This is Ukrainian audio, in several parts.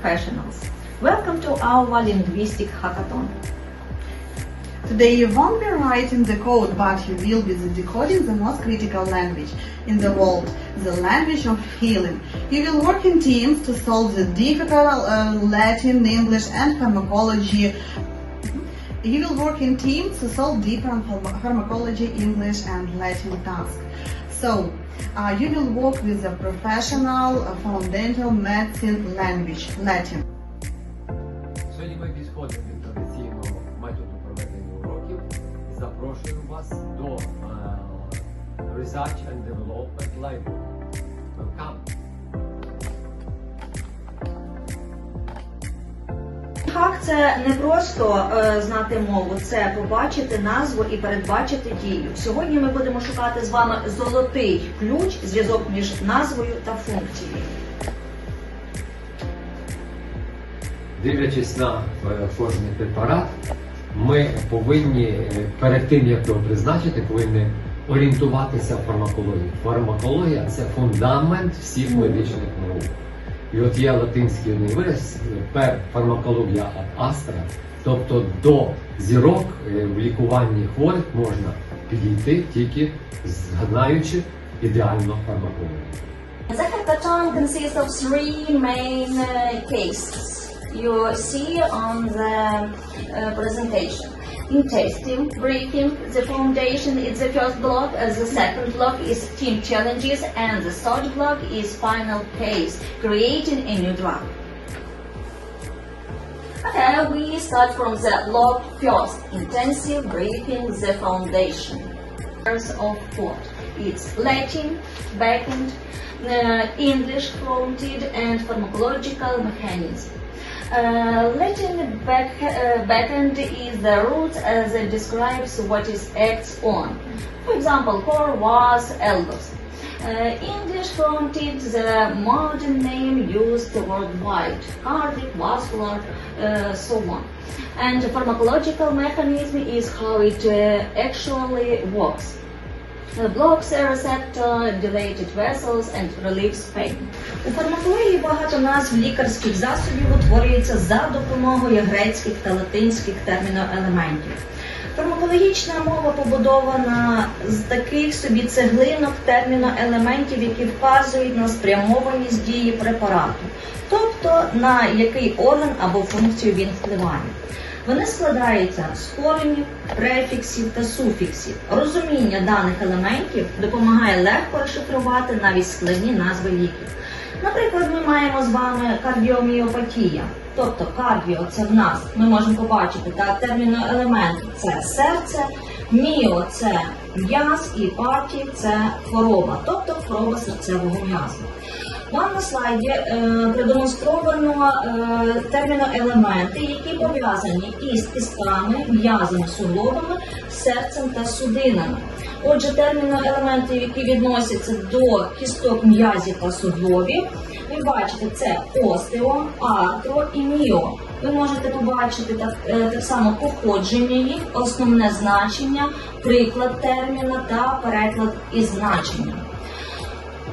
professionals. Welcome to our linguistic hackathon. Today you won't be writing the code, but you will be decoding the most critical language in the world, the language of healing. You will work in teams to solve the difficult uh, Latin, English, and pharmacology. You will work in teams to solve different pharmacology, English, and Latin tasks. So, uh, you will work with a professional uh, fundamental medicine language, Latin. Це не просто е, знати мову, це побачити назву і передбачити дію. Сьогодні ми будемо шукати з вами золотий ключ, зв'язок між назвою та функцією. Дивлячись на е, кожний препарат, ми повинні е, перед тим, як його призначити, повинні орієнтуватися в фармакології. Фармакологія це фундамент всіх медичних наук. І от є латинський вираз пер фармакологія астра, тобто до зірок е, в лікуванні хворих можна підійти тільки знаючи ідеально фармакологію. Hackathon consists of three main uh, cases you see on the presentation. In testing, briefing, the foundation is the first block, uh, the second block is team challenges, and the third block is final case, creating a new drug. Okay, we start from the block first, intensive briefing, the foundation. First of thought. It's Latin, backend, uh, English fronted, and pharmacological mechanism. Uh, Latin back, uh, backend is the root as it describes what it acts on. For example, core was Eldos. Uh, English fronted the modern name used worldwide, cardiac, vascular, uh, so on. And the pharmacological mechanism is how it uh, actually works. Blocks a receptor, dilated vessels and relieves. У фармакології багато назв лікарських засобів утворюється за допомогою грецьких та латинських терміноелементів. Фармакологічна мова побудована з таких собі цеглинок терміноелементів, які вказують на спрямованість дії препарату, тобто на який орган або функцію він впливає. Вони складаються з коренів, префіксів та суфіксів. Розуміння даних елементів допомагає легко розшифрувати навіть складні назви ліків. Наприклад, ми маємо з вами кардіоміопатія. Тобто кардіо це в нас, ми можемо побачити так, терміноелемент це серце, міо це м'яз і паті це хвороба, тобто хвороба серцевого м'язу. Вам на слайді е, продемонстровано е, терміноелементи, які пов'язані із кістками, м'язами, суглобами, серцем та судинами. Отже, терміноелементи, які відносяться до кісток м'язів та суглобів, ви бачите, це остео, артро і міо. Ви можете побачити так, е, так само походження їх, основне значення, приклад терміна та переклад із значенням.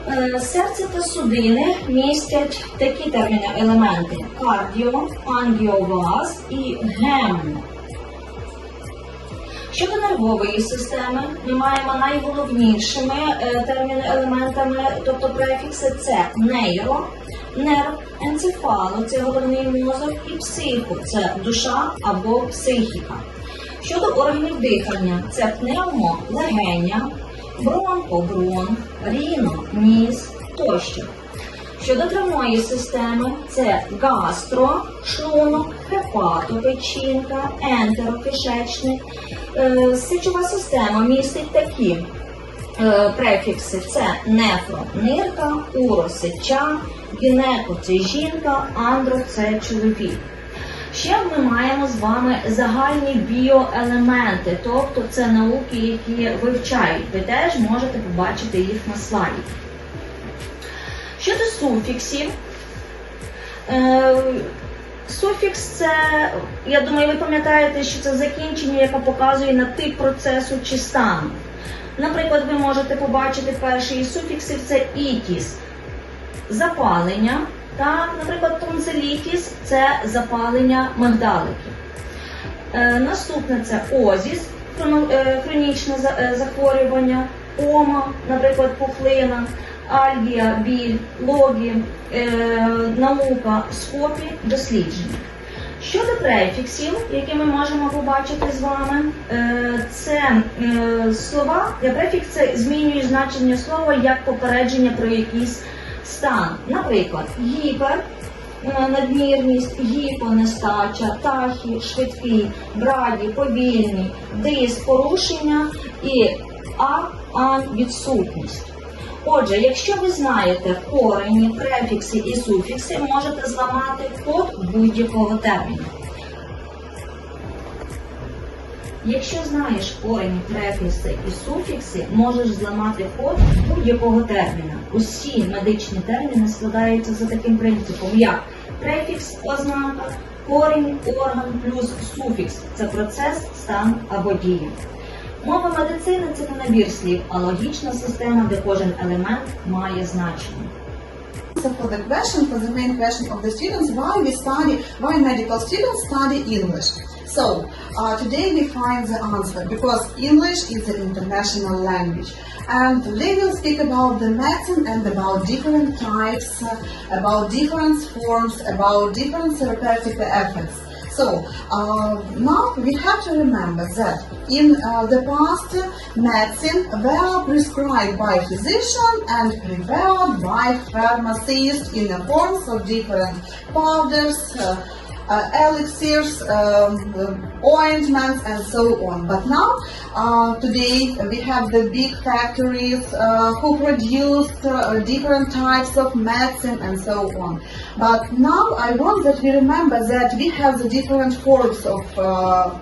Е, Серце та судини містять такі терміни елементи кардіо, ангіоваз і гем. Щодо нервової системи, ми маємо найголовнішими е, терміни-елементами, тобто префікси це нейро, нерв, енцефало це головний мозок, і психо це душа або психіка. Щодо органів дихання, це пневмо, легеня, бронхо, бронх, ріно, ніс тощо. Щодо травної системи, це гастро, шлунок, хепато, печінка, ентеро, кишечник. Е, Сечова система містить такі е, префікси: це нефро, нирка, уро, сеча, гінеко це жінка, андро це чоловік. Ще ми маємо з вами загальні біоелементи, тобто це науки, які вивчають. Ви теж можете побачити їх на слайді. Щодо суфіксів, е, суфікс це, я думаю, ви пам'ятаєте, що це закінчення, яке показує на тип процесу чи стану. Наприклад, ви можете побачити перший із суфіксів це ітіс, запалення, Так, наприклад, тонзилітіс – це запалення мигдаликів. Е, наступне це озіс, е, хронічне е, захворювання, ома, наприклад, пухлина, альгія, біль, логі, наука, скопі, дослідження. Щодо префіксів, які ми можемо побачити з вами, це слова, префікс змінює значення слова як попередження про якийсь стан. Наприклад, гіпер, е, надмірність, гіпо, нестача, тахі, швидкий, браді, повільний, дис, порушення і а, ан, відсутність. Отже, якщо ви знаєте корені, префікси і суфікси, можете зламати код будь-якого терміну. Якщо знаєш корені, префікси і суфікси, можеш зламати код будь-якого терміна. Усі медичні терміни складаються за таким принципом, як префікс, ознака, корінь, орган плюс суфікс це процес, стан або дія. Мова медицини це не набір слів, а логічна система, де кожен елемент має значення. So for the question, for the main question of the students, why we study, why medical students study English? So uh, today we find the answer because English is an international language, and they will speak about the medicine and about different types, about different forms, about different therapeutic effects. So uh, now we have to remember that in uh, the past, medicine were prescribed by physician and prepared by pharmacists in the forms of different powders, uh, elixirs, um, uh, ointments, and so on. But now, uh, today, we have the big factories uh, who produce uh, different types of medicine and so on. But now, I want that we remember that we have the different forms of uh,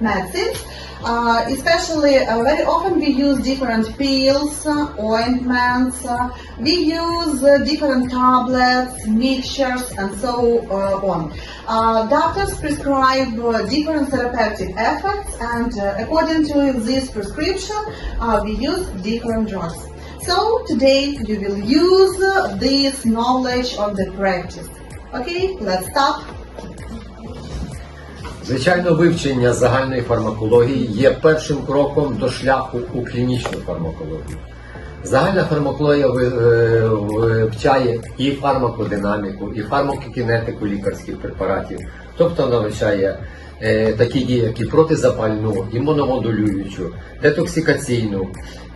medicines. Uh, especially, uh, very often we use different pills, uh, ointments, uh, we use uh, different tablets, mixtures, and so uh, on. Doctors prescribe different therapeutic effects, and according to this prescription, we use different drugs. So today you will use this knowledge of the practice. Okay, let's start. Звичайно, вивчення загальної фармакології є першим кроком до шляху у клінічну фармакологію. Загальна фармакологія е, вивчає і фармакодинаміку, і фармакокінетику лікарських препаратів, тобто вона вивчає е, такі дії, як і протизапальну, імуномодулюючу, детоксикаційну,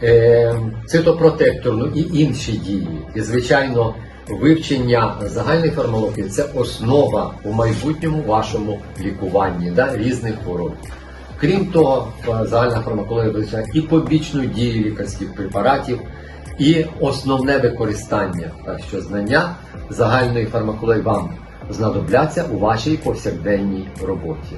е, цитопротекторну і інші дії. І, звичайно, вивчення загальної фармакології це основа у майбутньому вашому лікуванні да, різних хвороб. Крім того, е, загальна фармакологія визначає і побічну дію лікарських препаратів, і основне використання. Так що знання загальної фармакології вам знадобляться у вашій повсякденній роботі.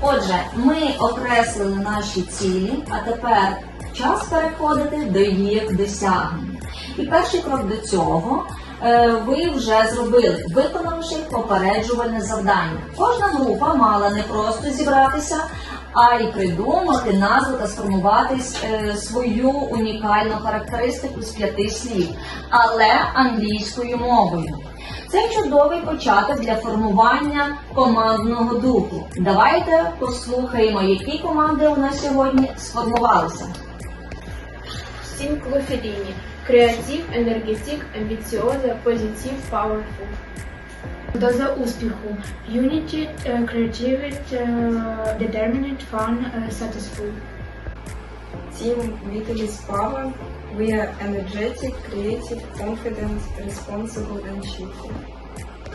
Отже, ми окреслили наші цілі, а тепер час переходити до їх досягнення. І перший крок до цього е, ви вже зробили, виконавши попереджувальне завдання. Кожна група мала не просто зібратися, а й придумати назву та сформувати е, свою унікальну характеристику з п'яти слів, але англійською мовою. Це чудовий початок для формування командного духу. Давайте послухаємо, які команди у нас сьогодні сформувалися. Fellini. Креатив, енергетик, амбіціоза, позитив, powerful. Доза успіху. Unity, е, creativity, е, determined, fun, е, satisful. Team Vitalis Power. We are energetic, creative, confident, responsible, and cheerful.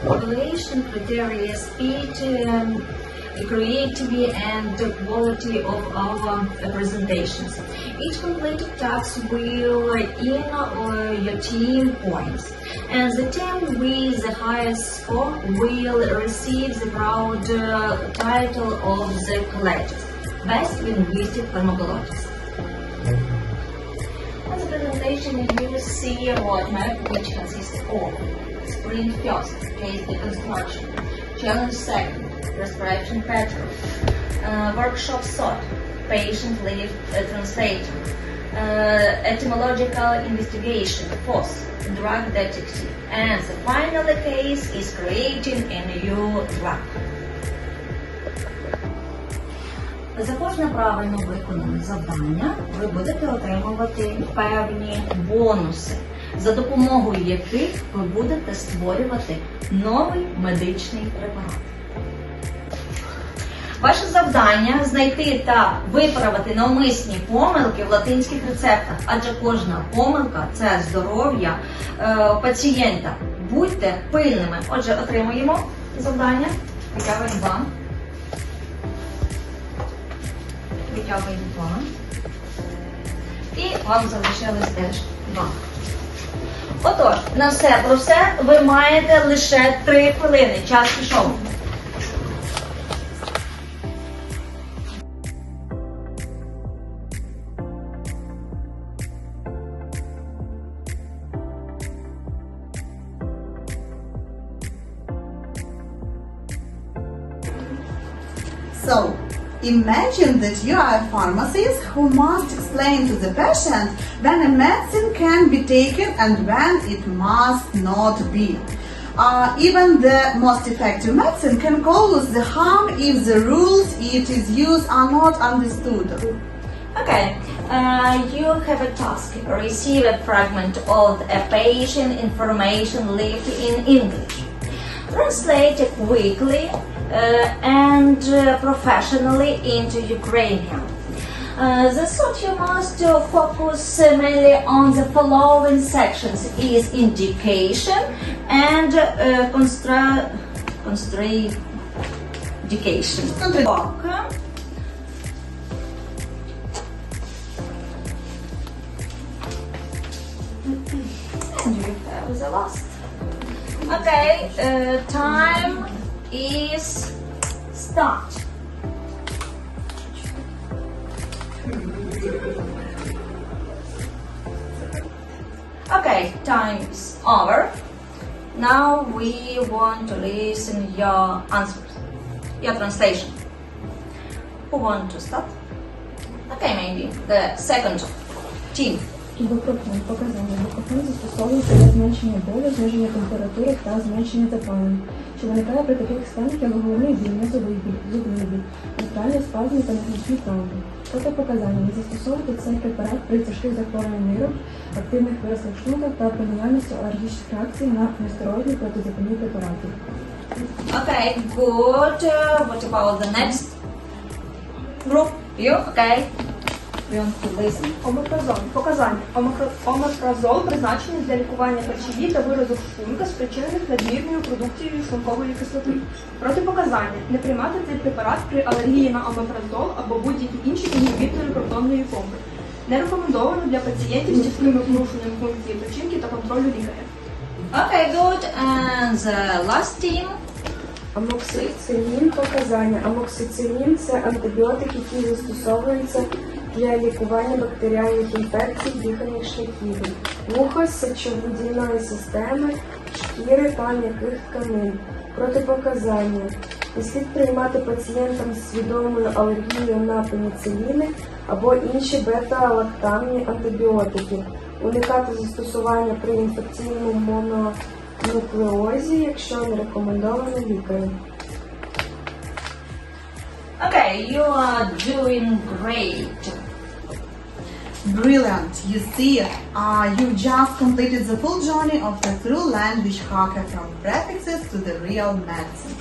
Evaluation criteria speed, um, creativity and the quality of our presentations. Each completed task will earn uh, your team points. And the team with the highest score will receive the proud uh, title of the collectors, Best Linguistic Pharmacologist. As a presentation, you will see a roadmap which consists of sprint first, case deconstruction, challenge second, prescription pattern, uh, workshop thought, patient lead uh, translator, uh, etymological investigation, FOS, drug detective, and the final case is creating a new drug. За кожне правильно виконане завдання ви будете отримувати певні бонуси, за допомогою яких ви будете створювати новий медичний препарат. Ваше завдання знайти та виправити навмисні помилки в латинських рецептах, адже кожна помилка це здоров'я е, пацієнта. Будьте пильними. Отже, отримуємо завдання. Витягуємо план. Витягуємо план. І вам залишилось теж два. Отож, на все про все ви маєте лише три хвилини. Час пішов. Imagine that you are a pharmacist who must explain to the patient when a medicine can be taken and when it must not be. Uh, even the most effective medicine can cause the harm if the rules it is used are not understood. Okay, uh, you have a task. Receive a fragment of a patient information left in English. Translate it quickly and uh, professionally into Ukrainian. Uh, the thought you must uh, focus uh, mainly on the following sections is indication and uh, constra- constraint education. And you have the last. Okay, uh, time is start. Okay, time is over. Now we want to listen your answers, your translation. Who want to start? Okay, maybe the second team. Ібупрофен – показання. Ібупрофен застосовується для зменшення болю, зниження температури та зменшення запалення, що виникає при таких станах, як головний біль, носовий біль, зубний біль, нейтральні спазми та незначні травми. Протипоказання. Застосовувати цей препарат при тяжких захворюваннях нирок, активних виразах шлунка та при алергічних реакцій на нестероїдні протизапальні препарати. Okay, good. What about the next group? You okay? Омепразол. Показання. Омепразол призначений для лікування харчові та виразок шлунка, спричинених надмірною продукцією шлункової кислоти. Протипоказання. Не приймати цей препарат при алергії на омепразол або будь-які інші інгібітори протонної помпи. Не рекомендовано для пацієнтів з тяжкими порушенням функції печінки та контролю лікаря. Okay, good. And the last team. Амоксицилін показання. Амоксицилін це антибіотик, який застосовується для лікування бактеріальних інфекцій дихальних шляхів, вуха, сечовидільної системи, шкіри та м'яких тканин. Протипоказання. Не слід приймати пацієнтам з свідомою алергією на пеніциліни або інші бета-лактамні антибіотики. Уникати застосування при інфекційному мононуклеозі, якщо не рекомендовано лікарем. Okay, you are doing great. Brilliant! You see, uh, you just completed the full journey of the true language hacker from prefixes to the real medicine.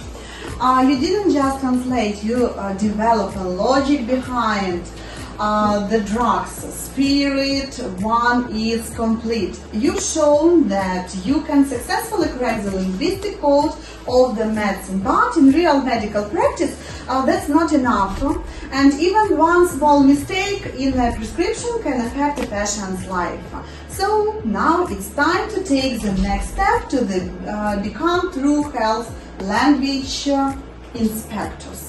Uh, you didn't just translate, you uh, develop a logic behind uh, the drugs. Spirit one is complete. You've shown that you can successfully crack the linguistic code of the medicine, but in real medical practice, uh, that's not enough. And even one small mistake in a prescription can affect a patient's life. So now it's time to take the next step to the, uh, become true health language uh, inspectors.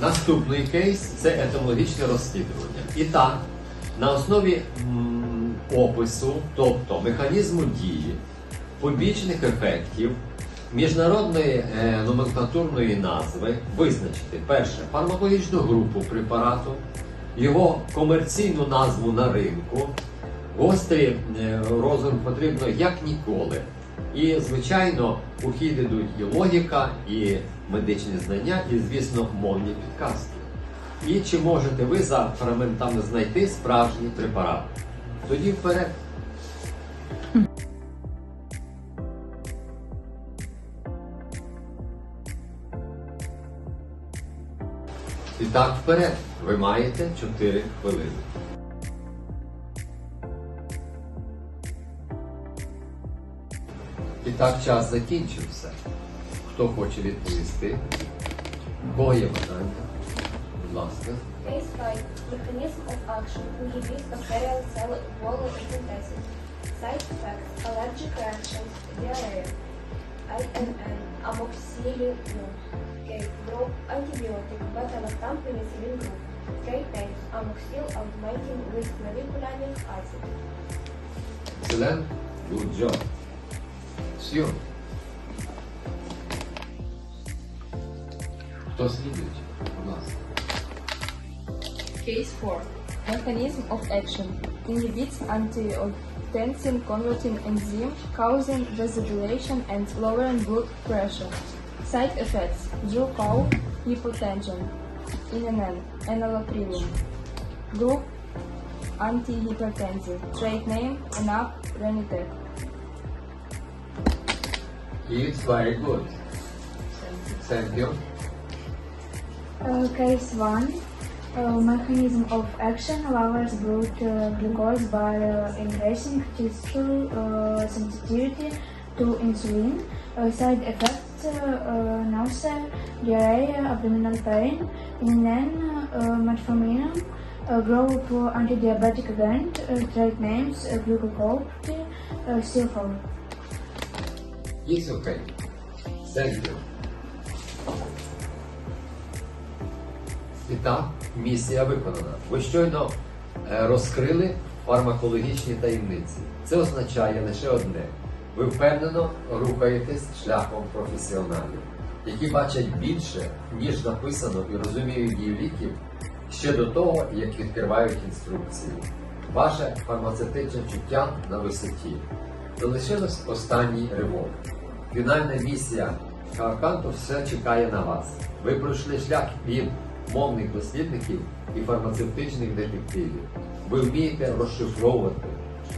Наступний кейс це етимологічне розслідування. І так, на основі м, опису, тобто механізму дії, побічних ефектів, міжнародної е, номенклатурної назви визначити перше фармакологічну групу препарату, його комерційну назву на ринку. Гострий е, розум потрібно як ніколи. І, звичайно, у хід ідуть і логіка, і медичні знання, і, звісно, мовні підказки. І чи можете ви за фрагментами знайти справжній препарат? Тоді вперед. І так вперед. Ви маєте 4 хвилини. І так час закінчився. Хто хоче відповісти? Є бажання? Будь ласка. Case 5. Mechanism of action. INN. Amoxicillin. K. Group. Antibiotic. Beta-lactam penicillin group. Trade names. Amoxil augmentin with maviculamin acid. Excellent. Good job. Все. Хто слідуючий? Будь ласка. Case 4. Mechanism of action. Inhibits angiotensin converting enzyme, causing vasodilation and lowering blood pressure. Side effects. Draw cough, hypotension. INN, enalaprilim. Group, antihypertensive. Trade name, ENAP, Renitec. It's very good. Thank you. Uh, case 1. Uh, mechanism of action lowers blood uh, glucose by uh, increasing tissue uh, sensitivity to insulin. Uh, side effects uh, uh, nausea, diarrhea, abdominal pain, INN, uh, metformin, uh, group uh, antidiabetic event, uh, trade names, uh, glucocorticoid, uh, CFO. It's okay. Thank you. І так, місія виконана. Ви щойно е, розкрили фармакологічні таємниці. Це означає лише одне: ви впевнено рухаєтесь шляхом професіоналів, які бачать більше, ніж написано і розуміють дію ліків ще до того, як відкривають інструкції. Ваше фармацевтичне чуття на висоті. Залишилось останній ривок. Фінальна місія Каваканту все чекає на вас. Ви пройшли шлях від мовних дослідників і фармацевтичних детективів. Ви вмієте розшифровувати,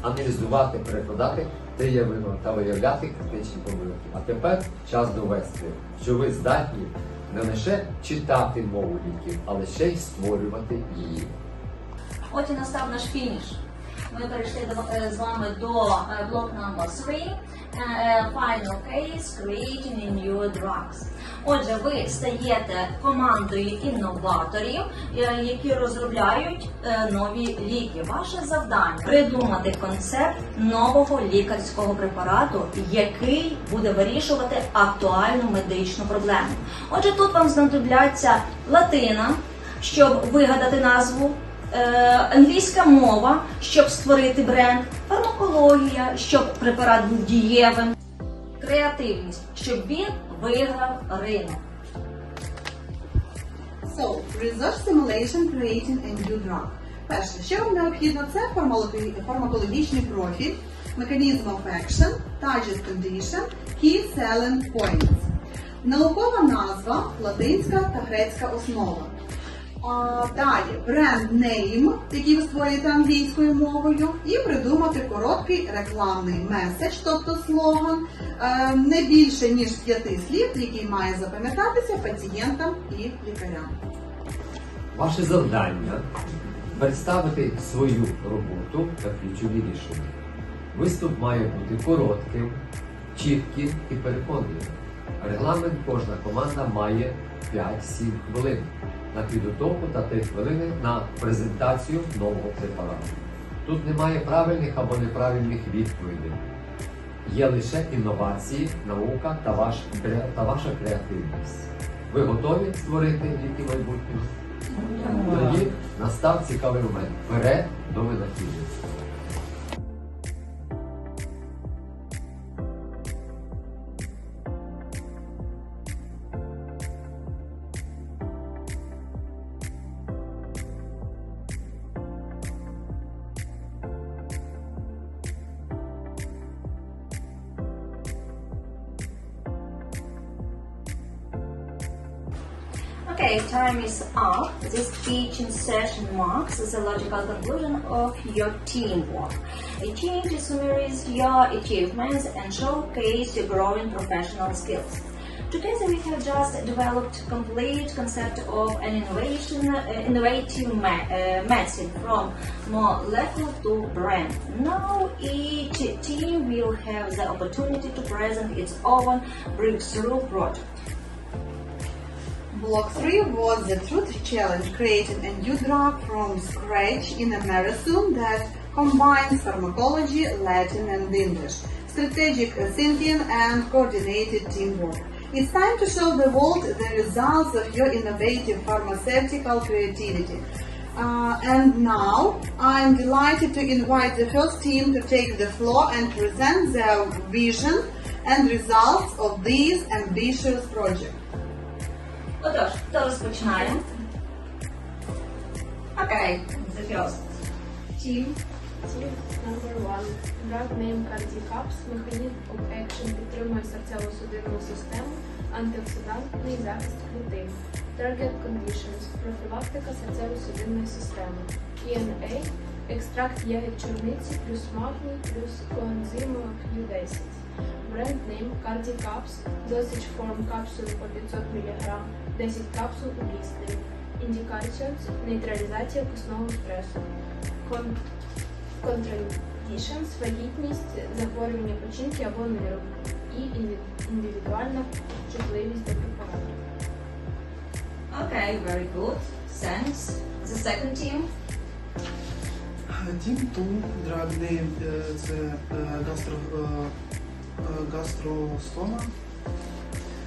аналізувати, перекладати диявино та виявляти критичні помилки. А тепер час довести, що ви здатні не лише читати мову ліків, але ще й створювати її. От і настав наш фініш. Ми перейшли до- е, з вами до е, блок номер 3. е, Final case creating new drugs. Отже, ви стаєте командою інноваторів, е, які розробляють е, нові ліки. Ваше завдання придумати концепт нового лікарського препарату, який буде вирішувати актуальну медичну проблему. Отже, тут вам знадобляться латина, щоб вигадати назву е, англійська мова, щоб створити бренд, фармакологія, щоб препарат був дієвим, креативність, щоб він виграв ринок. So, research simulation creating a new drug. Перше, що вам необхідно, це фармакологічний профіль, механізм of action, target condition, key selling points. Наукова назва, латинська та грецька основа. Далі бренд name, який ви створюєте англійською мовою, і придумати короткий рекламний меседж, тобто слоган, е, не більше ніж п'яти слів, який має запам'ятатися пацієнтам і лікарям. Ваше завдання представити свою роботу та ключові рішення. Виступ має бути коротким, чітким і переконливим. Регламент кожна команда має 5-7 хвилин на підготовку та 3 хвилини на презентацію нового препарату. Тут немає правильних або неправильних відповідей. Є лише інновації, наука та, ваш, та ваша креативність. Ви готові створити ліки майбутнього? Тоді настав цікавий момент. Вперед до винахідництва. Okay, time is up. This teaching session marks the logical conclusion of your teamwork. A change summarizes your achievements and showcase your growing professional skills. Together we have just developed complete concept of an innovation, uh, innovative ma- uh, from molecule to brand. Now each team will have the opportunity to present its own breakthrough project. Block 3 was the truth challenge, creating a new drug from scratch in a marathon that combines pharmacology, Latin and English, strategic thinking and coordinated teamwork. It's time to show the world the results of your innovative pharmaceutical creativity. Uh, and now I'm delighted to invite the first team to take the floor and present their vision and results of this ambitious project. Отож, хто розпочинає? Окей, the first. Team. Team number one. Drug name CardioCaps. Механізм of action підтримує серцево-судинну систему, антиоксидантний захист клітин. Target conditions. Профілактика серцево-судинної системи. ENA. Екстракт ягід чорниці плюс магній плюс коензиму Q10. Бренд name CardioCaps. Dosage form капсули по 500 мг. 10 капсул у блістері. Indications. Нейтралізація кисного стресу. Кон- Contradictions – вагітність, захворювання печінки або нирок і інди- індивідуальна чутливість до препарату. Okay, very good. Thanks. The second team. Team 2, drug name е, це е, гастро, е, е, гастростома.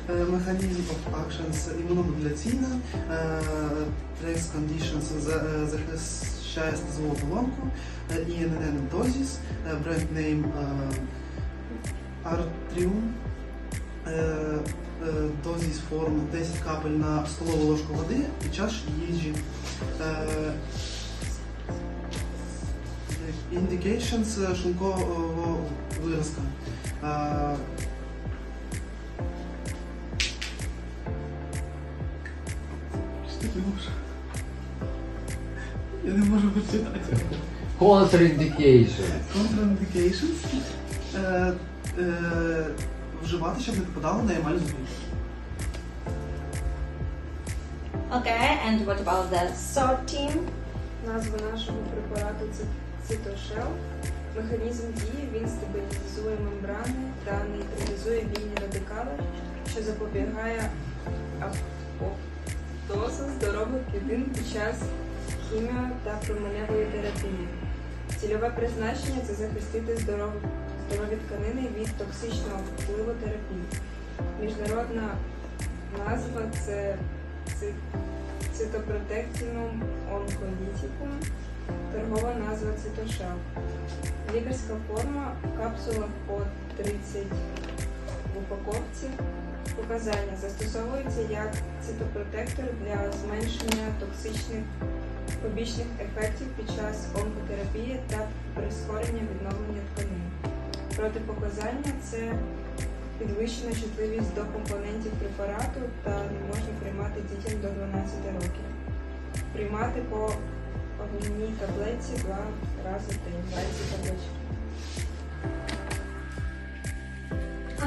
Е, Механізм of actions імуномодуляційна. е, Trace conditions за- е, захищає стазову оболонку. е, INN е, Бренд name е, Artrium. Е, е, Дозіс форм 10 капель на столову ложку води під час їжі. Е, Indications е, виразка. Е, Що? Я не можу прочитати. Contraindication. Contraindications. Е, е, вживати, щоб не попадало на емаль зубів. Okay, and what about the team? Назва нашого препарату це цитошел. Механізм дії він стабілізує мембрани та нейтралізує вільні радикали, що запобігає апоптозу здорових клітин під час хіміо та променевої терапії. Цільове призначення це захистити здорові, здорові тканини від токсичного впливу терапії. Міжнародна назва це ци- цитопротектинум онколітікум, торгова назва цитошел. Лікарська форма капсула по 30 в упаковці. Показання застосовується як цитопротектор для зменшення токсичних побічних ефектів під час онкотерапії та прискорення відновлення тканин. Протипоказання це підвищена чутливість до компонентів препарату та не можна приймати дітям до 12 років. Приймати по одній таблетці два рази в день, 20 табличок.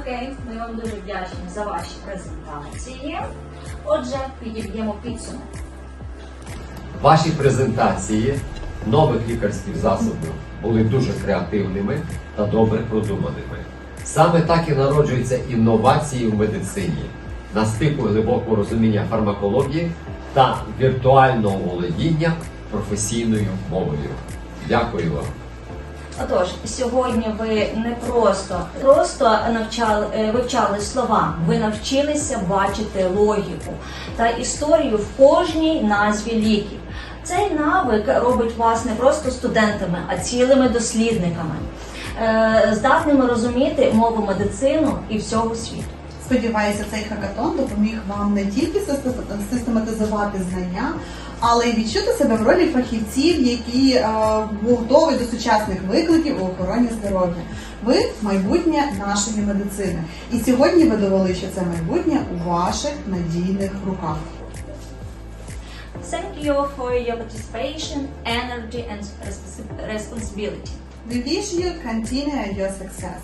Окей, ми вам дуже вдячні за ваші презентації. Отже, підіб'ємо підсумок. Ваші презентації нових лікарських засобів були дуже креативними та добре продуманими. Саме так і народжуються інновації в медицині на стику глибокого розуміння фармакології та віртуального володіння професійною мовою. Дякую вам. Отож, сьогодні ви не просто просто навчали е, вивчали слова, ви навчилися бачити логіку та історію в кожній назві ліків. Цей навик робить вас не просто студентами, а цілими дослідниками, е, здатними розуміти мову медицину і всього світу. Сподіваюся, цей хакатон допоміг вам не тільки систематизувати знання, але й відчути себе в ролі фахівців, які е, готові до сучасних викликів у охороні здоров'я. Ви майбутнє нашої медицини. І сьогодні ви довели, що це майбутнє у ваших надійних руках. thank you for your participation, energy, and responsibility. We wish you continue your success.